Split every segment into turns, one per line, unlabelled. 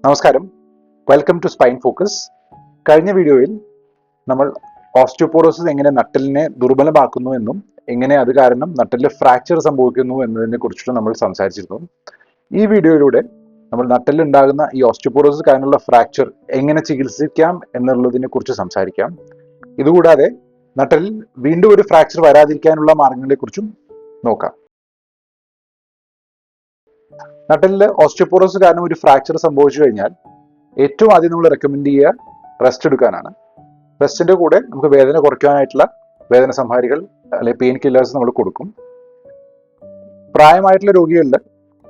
നമസ്കാരം. Welcome to spine focus കഴിഞ്ഞ വീഡിയോയിൽ നമ്മൾ ഓസ്റ്റിയോപോറോസിസ് എങ്ങനെ നട്ടലിനെ ദുർബലമാക്കുന്നു എന്നും എങ്ങനെ അത് കാരണം നട്ടലിൽ ഫ്രാക്ചർ സംഭവിക്കുന്നു എന്നതിനെ കുറിച്ചിട്ട് നമ്മൾ സംസാരിച്ചിരുന്നു. ഈ വീഡിയോയിലൂടെ നമ്മൾ നട്ടലിൽ ഉണ്ടാകുന്ന ഈ ഓസ്റ്റിയോപോറോസിസ് കാരണമുള്ള ഫ്രാക്ചർ എങ്ങനെ ചികിത്സിക്കാം എന്നുള്ളതിനെ കുറിച്ച് സംസാരിക്കാം. ഇതുകൂടാതെ നട്ടലിൽ വീണ്ടും ഒരു ഫ്രാക്ചർ വരാതിരിക്കാനുള്ള മാർഗങ്ങളെ കുറിച്ചും നോക്കാം. നട്ടലിൽ ഓസ്റ്റിയോപോറോസ് കാരണം ഒരു ഫ്രാക്ചർ സംഭവിച്ചു കഴിഞ്ഞാൽ ഏറ്റവും ആദ്യം നമ്മൾ റെക്കമെൻഡ് ചെയ്യുക റെസ്റ്റ് എടുക്കാനാണ്. റെസ്റ്റിന്റെ കൂടെ നമുക്ക് വേദന കുറയ്ക്കാനായിട്ടുള്ള വേദന സംഹാരികൾ അല്ലെങ്കിൽ പെയിൻ കില്ലേഴ്സ് നമ്മൾ കൊടുക്കും. പ്രായമായിട്ടുള്ള രോഗികളിൽ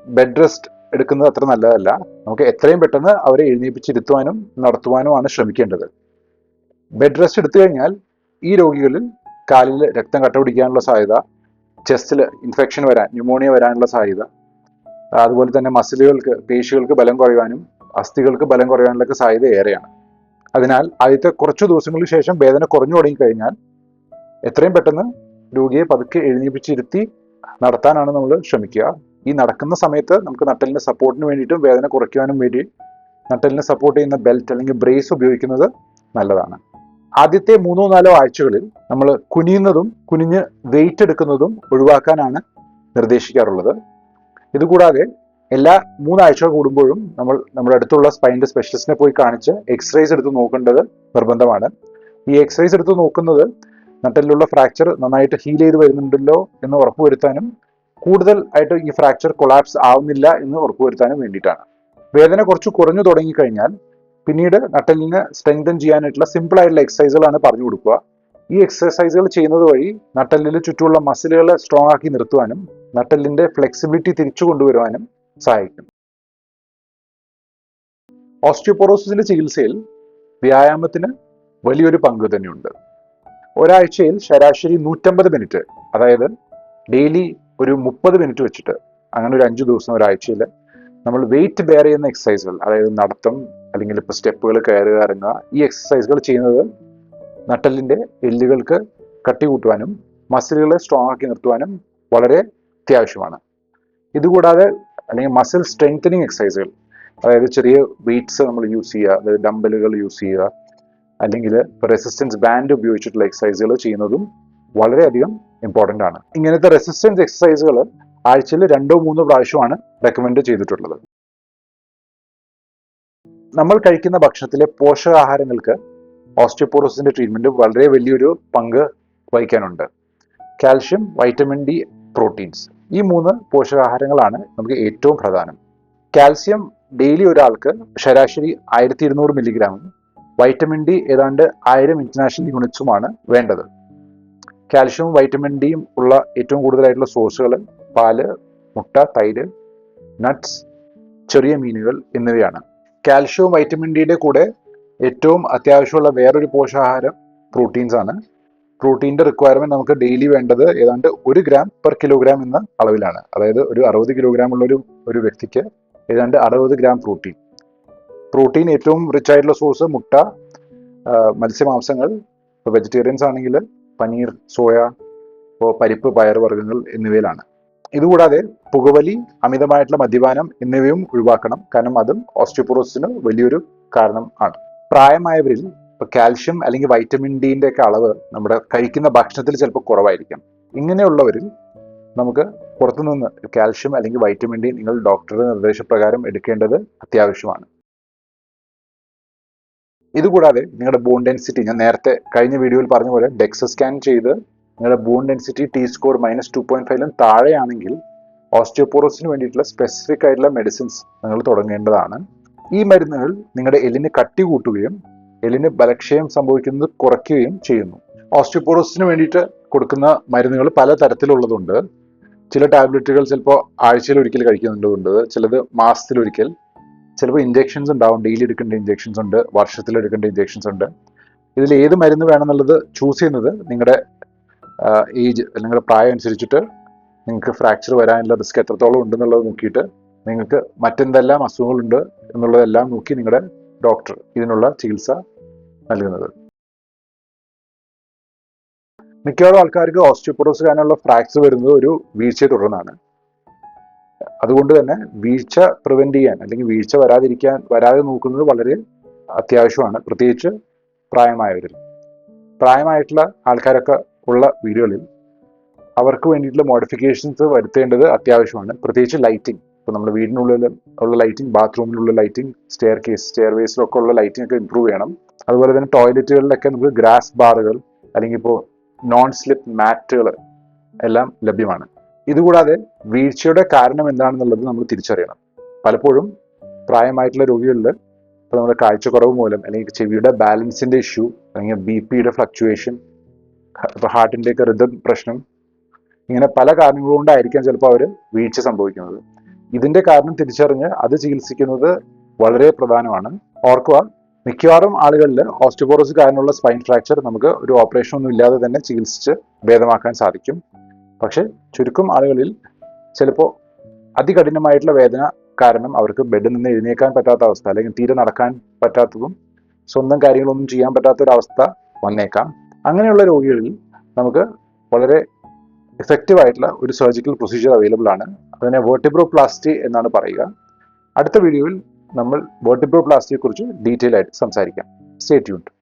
ബെഡ് റെസ്റ്റ് എടുക്കുന്നത് അത്ര നല്ലതല്ല. നമുക്ക് എത്രയും പെട്ടെന്ന് അവരെ എഴുന്നേപ്പിച്ചിരുത്തുവാനും നടത്തുവാനുമാണ് ശ്രമിക്കേണ്ടത്. ബെഡ് റെസ്റ്റ് എടുത്തു കഴിഞ്ഞാൽ ഈ രോഗികളിൽ കാലിൽ രക്തം കട്ട പിടിക്കാനുള്ള സാധ്യത ചെസ്റ്റിൽ ഇൻഫെക്ഷൻ വരാൻ ന്യൂമോണിയ വരാനുള്ള സാധ്യത അതുപോലെ തന്നെ മസിലുകൾക്ക് പേശികൾക്ക് ബലം കുറയുവാനും അസ്ഥികൾക്ക് ബലം കുറയാനുള്ള സാധ്യത ഏറെയാണ്. അതിനാൽ ആദ്യത്തെ കുറച്ച് ദിവസങ്ങൾക്ക് ശേഷം വേദന കുറഞ്ഞു തുടങ്ങിക്കഴിഞ്ഞാൽ എത്രയും പെട്ടെന്ന് രോഗിയെ പതുക്കെ എഴുന്നേപ്പിച്ചിരുത്തി നടത്താനാണ് നമ്മൾ ശ്രമിക്കുക. ഈ നടക്കുന്ന സമയത്ത് നമുക്ക് നട്ടലിന്റെ സപ്പോർട്ടിന് വേണ്ടിയിട്ടും വേദന കുറയ്ക്കുവാനും വേണ്ടി നട്ടലിനെ സപ്പോർട്ട് ചെയ്യുന്ന ബെൽറ്റ് അല്ലെങ്കിൽ ബ്രേസ് ഉപയോഗിക്കുന്നത് നല്ലതാണ്. ആദ്യത്തെ മൂന്നോ നാലോ ആഴ്ചകളിൽ നമ്മൾ കുനിയുന്നതും കുനിഞ്ഞ് വെയിറ്റ് എടുക്കുന്നതും ഒഴിവാക്കാനാണ് നിർദ്ദേശിക്കാറുള്ളത്. ഇതുകൂടാതെ എല്ലാ മൂന്നാഴ്ച കൂടുമ്പോഴും നമ്മൾ നമ്മുടെ അടുത്തുള്ള സ്പൈന്റെ സ്പെഷ്യലിസ്റ്റിനെ പോയി കാണിച്ച് എക്സ്റേസ് എടുത്ത് നോക്കേണ്ടത് നിർബന്ധമാണ്. ഈ എക്സ്റേസ് എടുത്ത് നോക്കുന്നത് നട്ടലിലുള്ള ഫ്രാക്ചർ നന്നായിട്ട് ഹീൽ ചെയ്ത് വരുന്നുണ്ടല്ലോ എന്ന് ഉറപ്പുവരുത്താനും കൂടുതൽ ആയിട്ട് ഈ ഫ്രാക്ചർ കൊളാപ്സ് ആവുന്നില്ല എന്ന് ഉറപ്പുവരുത്താനും വേണ്ടിയിട്ടാണ്. വേദന കുറച്ച് കുറഞ്ഞു തുടങ്ങിക്കഴിഞ്ഞാൽ പിന്നീട് നട്ടലിന് സ്ട്രെങ്തൻ ചെയ്യാനായിട്ടുള്ള സിമ്പിൾ ആയിട്ടുള്ള എക്സസൈസുകളാണ് പറഞ്ഞു കൊടുക്കുക. ഈ എക്സസൈസുകൾ ചെയ്യുന്നത് വഴി നട്ടലിന് ചുറ്റുമുള്ള മസിലുകളെ സ്ട്രോങ് ആക്കി നിർത്തുവാനും നട്ടലിന്റെ ഫ്ലെക്സിബിലിറ്റി തിരിച്ചു കൊണ്ടുവരുവാനും സഹായിക്കും. ഓസ്റ്റിയോപൊറോസിസിന്റെ ചികിത്സയിൽ വ്യായാമത്തിന് വലിയൊരു പങ്ക് തന്നെയുണ്ട്. ഒരാഴ്ചയിൽ ശരാശരി നൂറ്റമ്പത് മിനിറ്റ് അതായത് ഡെയിലി ഒരു മുപ്പത് മിനിറ്റ് വെച്ചിട്ട് അങ്ങനെ ഒരു അഞ്ചു ദിവസം ഒരാഴ്ചയിൽ നമ്മൾ വെയിറ്റ് ബെയർ ചെയ്യുന്ന എക്സസൈസുകൾ അതായത് നടത്തം അല്ലെങ്കിൽ ഇപ്പോൾ സ്റ്റെപ്പുകൾ കയറുക ഇറങ്ങുക ഈ എക്സസൈസുകൾ ചെയ്യുന്നത് നട്ടലിന്റെ എല്ലുകൾക്ക് കട്ടി കൂട്ടുവാനും മസിലുകളെ സ്ട്രോങ് ആക്കി നിർത്തുവാനും വളരെ അത്യാവശ്യമാണ്. ഇതുകൂടാതെ അല്ലെങ്കിൽ മസിൽ സ്ട്രെങ്തനിങ് എക്സസൈസുകൾ അതായത് ചെറിയ വെയ്റ്റ്സ് നമ്മൾ യൂസ് ചെയ്യുക അതായത് ഡംബലുകൾ യൂസ് ചെയ്യുക അല്ലെങ്കിൽ റെസിസ്റ്റൻസ് ബാൻഡ് ഉപയോഗിച്ചിട്ടുള്ള എക്സസൈസുകൾ ചെയ്യുന്നതും വളരെയധികം ഇമ്പോർട്ടന്റ് ആണ്. ഇങ്ങനത്തെ റെസിസ്റ്റൻസ് എക്സസൈസുകൾ ആഴ്ചയിൽ രണ്ടോ മൂന്നോ പ്രാവശ്യമാണ് റെക്കമെൻഡ് ചെയ്തിട്ടുള്ളത്. നമ്മൾ കഴിക്കുന്ന ഭക്ഷണത്തിലെ പോഷകാഹാരങ്ങൾക്ക് ഓസ്റ്റിയോപോറോസിന്റെ ട്രീറ്റ്മെന്റ് വളരെ വലിയൊരു പങ്ക് വഹിക്കാനുണ്ട്. Calcium vitamin D proteins. ഈ മൂന്ന് പോഷകാഹാരങ്ങളാണ് നമുക്ക് ഏറ്റവും പ്രധാനം. കാൽസ്യം ഡെയിലി ഒരാൾക്ക് ശരാശരി ആയിരത്തി ഇരുന്നൂറ് മില്ലിഗ്രാമും വൈറ്റമിൻ ഡി ഏതാണ്ട് ആയിരം ഇന്റർനാഷണൽ യൂണിറ്റ്സുമാണ് വേണ്ടത്. കാൽഷ്യവും വൈറ്റമിൻ ഡിയും ഉള്ള ഏറ്റവും കൂടുതലായിട്ടുള്ള സോഴ്സുകൾ പാൽ മുട്ട തൈര് നട്ട്സ് ചെറിയ മീനുകൾ എന്നിവയാണ്. കാൽഷ്യവും വൈറ്റമിൻ ഡിയുടെ കൂടെ ഏറ്റവും അത്യാവശ്യമുള്ള വേറൊരു പോഷകാഹാരം പ്രോട്ടീൻസ് ആണ് പ്രോട്ടീന്റെ റിക്വയർമെന്റ് നമുക്ക് ഡെയിലി വേണ്ടത് ഏതാണ്ട് ഒരു ഗ്രാം പെർ കിലോഗ്രാം എന്ന അളവിലാണ്. അതായത് ഒരു അറുപത് കിലോഗ്രാം ഉള്ള ഒരു ഒരു വ്യക്തിക്ക് ഏതാണ്ട് അറുപത് ഗ്രാം പ്രോട്ടീൻ പ്രോട്ടീൻ ഏറ്റവും റിച്ച് ആയിട്ടുള്ള സോഴ്സ് മുട്ട മത്സ്യമാംസങ്ങൾ ഇപ്പോൾ വെജിറ്റേറിയൻസ് ആണെങ്കിൽ പനീർ സോയ ഇപ്പോൾ പരിപ്പ് പയറുവർഗങ്ങൾ എന്നിവയിലാണ്. ഇതുകൂടാതെ പുകവലി അമിതമായിട്ടുള്ള മദ്യപാനം എന്നിവയും ഒഴിവാക്കണം. കാരണം അതും ഓസ്റ്റിയോപോറോസിന് വലിയൊരു കാരണം ആണ്. പ്രായമായവരിൽ ഇപ്പൊ കാൽഷ്യം അല്ലെങ്കിൽ വൈറ്റമിൻ ഡിന്റെ ഒക്കെ അളവ് നമ്മുടെ കഴിക്കുന്ന ഭക്ഷണത്തിൽ ചിലപ്പോൾ കുറവായിരിക്കാം. ഇങ്ങനെയുള്ളവരിൽ നമുക്ക് പുറത്തുനിന്ന് കാൽഷ്യം അല്ലെങ്കിൽ വൈറ്റമിൻ ഡി നിങ്ങൾ ഡോക്ടറുടെ നിർദ്ദേശപ്രകാരം എടുക്കേണ്ടത് അത്യാവശ്യമാണ്. ഇതുകൂടാതെ നിങ്ങളുടെ ബോൺ ഡെൻസിറ്റി ഞാൻ നേരത്തെ കഴിഞ്ഞ വീഡിയോയിൽ പറഞ്ഞ പോലെ ഡെക്സ് സ്കാൻ ചെയ്ത് നിങ്ങളുടെ bone density T score minus two point ഫൈവിലും താഴെയാണെങ്കിൽ ഓസ്റ്റിയോപോറോസിന് വേണ്ടിയിട്ടുള്ള സ്പെസിഫിക് ആയിട്ടുള്ള മെഡിസിൻസ് നിങ്ങൾ തുടങ്ങേണ്ടതാണ്. ഈ മരുന്നുകൾ നിങ്ങളുടെ എല്ലിന് കട്ടി കൂട്ടുകയും എല്ലിന് ബലക്ഷയം സംഭവിക്കുന്നത് കുറയ്ക്കുകയും ചെയ്യുന്നു. ഓസ്റ്റിയോപോറോസിന് വേണ്ടിയിട്ട് കൊടുക്കുന്ന മരുന്നുകൾ പല തരത്തിലുള്ളതുണ്ട് ചില ടാബ്ലറ്റുകൾ ചിലപ്പോൾ ആഴ്ചയിൽ ഒരിക്കൽ കഴിക്കുന്നുണ്ട്. ചിലത് മാസത്തിൽ ഒരിക്കൽ. ചിലപ്പോൾ ഇഞ്ചെക്ഷൻസ് ഉണ്ടാവും. ഡെയിലി എടുക്കേണ്ട ഇഞ്ചെക്ഷൻസ് ഉണ്ട്. വർഷത്തിൽ എടുക്കേണ്ട ഇഞ്ചെക്ഷൻസ് ഉണ്ട്. ഇതിൽ ഏത് മരുന്ന് വേണമെന്നുള്ളത് ചൂസ് ചെയ്യുന്നത് നിങ്ങളുടെ ഏജ് നിങ്ങളുടെ പ്രായം അനുസരിച്ചിട്ട് നിങ്ങൾക്ക് ഫ്രാക്ചർ വരാനുള്ള റിസ്ക് എത്രത്തോളം ഉണ്ടെന്നുള്ളത് നോക്കിയിട്ട് നിങ്ങൾക്ക് മറ്റെന്തെല്ലാം അസുഖങ്ങളുണ്ട് എന്നുള്ളതെല്ലാം നോക്കി നിങ്ങളുടെ ഡോക്ടർ ഇതിനുള്ള ചികിത്സ നൽകുന്നത്. മിക്കവാറും ആൾക്കാർക്ക് ഓസ്റ്റിയോപൊറോസ് കാരണമുള്ള ഫ്രാക്ചർ വരുന്നത് ഒരു വീഴ്ചയെ തുടർന്നാണ്. അതുകൊണ്ട് തന്നെ വീഴ്ച പ്രിവെന്റ് ചെയ്യാൻ അല്ലെങ്കിൽ വീഴ്ച വരാതിരിക്കാൻ വരാതെ നോക്കുന്നത് വളരെ അത്യാവശ്യമാണ്. പ്രത്യേകിച്ച് പ്രായമായവരിൽ. പ്രായമായിട്ടുള്ള ആൾക്കാരൊക്കെ ഉള്ള വീടുകളിൽ അവർക്ക് വേണ്ടിയിട്ടുള്ള മോഡിഫിക്കേഷൻസ് വരുത്തേണ്ടത് അത്യാവശ്യമാണ്. പ്രത്യേകിച്ച് ലൈറ്റിംഗ് ഇപ്പോൾ നമ്മുടെ വീടിനുള്ളിൽ ഉള്ള ലൈറ്റിംഗ് ബാത്റൂമിലുള്ള ലൈറ്റിംഗ് സ്റ്റെയർ കേസ് സ്റ്റെയർ വേസിലൊക്കെ ഉള്ള ലൈറ്റിംഗ് ഒക്കെ ഇമ്പ്രൂവ് ചെയ്യണം. അതുപോലെ തന്നെ ടോയ്ലറ്റുകളിലൊക്കെ നമുക്ക് ഗ്രാസ് ബാറുകൾ അല്ലെങ്കിൽ ഇപ്പോൾ നോൺ സ്ലിപ്പ് മാറ്റുകൾ എല്ലാം ലഭ്യമാണ്. ഇതുകൂടാതെ വീഴ്ചയുടെ കാരണം എന്താണെന്നുള്ളത് നമ്മൾ തിരിച്ചറിയണം. പലപ്പോഴും പ്രായമായിട്ടുള്ള രോഗികളിൽ ഇപ്പോൾ നമ്മുടെ കാഴ്ചക്കുറവ് മൂലം അല്ലെങ്കിൽ ചെവിയുടെ ബാലൻസിന്റെ ഇഷ്യൂ അല്ലെങ്കിൽ ബി പിയുടെ ഫ്ലക്ച്വേഷൻ ഇപ്പോൾ ഹാർട്ടിന്റെയൊക്കെ റിതം പ്രശ്നം ഇങ്ങനെ പല കാരണങ്ങൾ കൊണ്ടായിരിക്കാം ചിലപ്പോൾ അവർ വീഴ്ച സംഭവിക്കുന്നത്. ഇതിന്റെ കാരണം തിരിച്ചറിഞ്ഞ് അത് ചികിത്സിക്കുന്നത് വളരെ പ്രധാനമാണ്. ഓർക്കുക മിക്കവാറും ആളുകളിൽ ഓസ്റ്റോപോറോസ് കാരണമുള്ള സ്പൈൻ ഫ്രാക്ചർ നമുക്ക് ഒരു ഓപ്പറേഷൻ ഒന്നും ഇല്ലാതെ തന്നെ ചികിത്സിച്ച് ഭേദമാക്കാൻ സാധിക്കും. പക്ഷെ ചുരുക്കം ആളുകളിൽ ചിലപ്പോൾ അതികഠിനമായിട്ടുള്ള വേദന കാരണം അവർക്ക് ബെഡിൽ നിന്ന് എഴുന്നേക്കാൻ പറ്റാത്ത അവസ്ഥ അല്ലെങ്കിൽ തീരെ നടക്കാൻ പറ്റാത്തതും സ്വന്തം കാര്യങ്ങളൊന്നും ചെയ്യാൻ പറ്റാത്ത ഒരു അവസ്ഥ വന്നേക്കാം. അങ്ങനെയുള്ള രോഗികളിൽ നമുക്ക് വളരെ എഫക്റ്റീവ് ആയിട്ടുള്ള ഒരു സർജിക്കൽ പ്രൊസീജിയർ അവൈലബിൾ ആണ്. അതിനെ വേർട്ടിബ്രോപ്ലാസ്റ്റി എന്നാണ് പറയുക. അടുത്ത വീഡിയോയിൽ നമ്മൾ വേർട്ടിബ്രോപ്ലാസ്റ്റിയെ കുറിച്ച് ഡീറ്റെയിൽ ആയിട്ട് സംസാരിക്കാം. സ്റ്റേ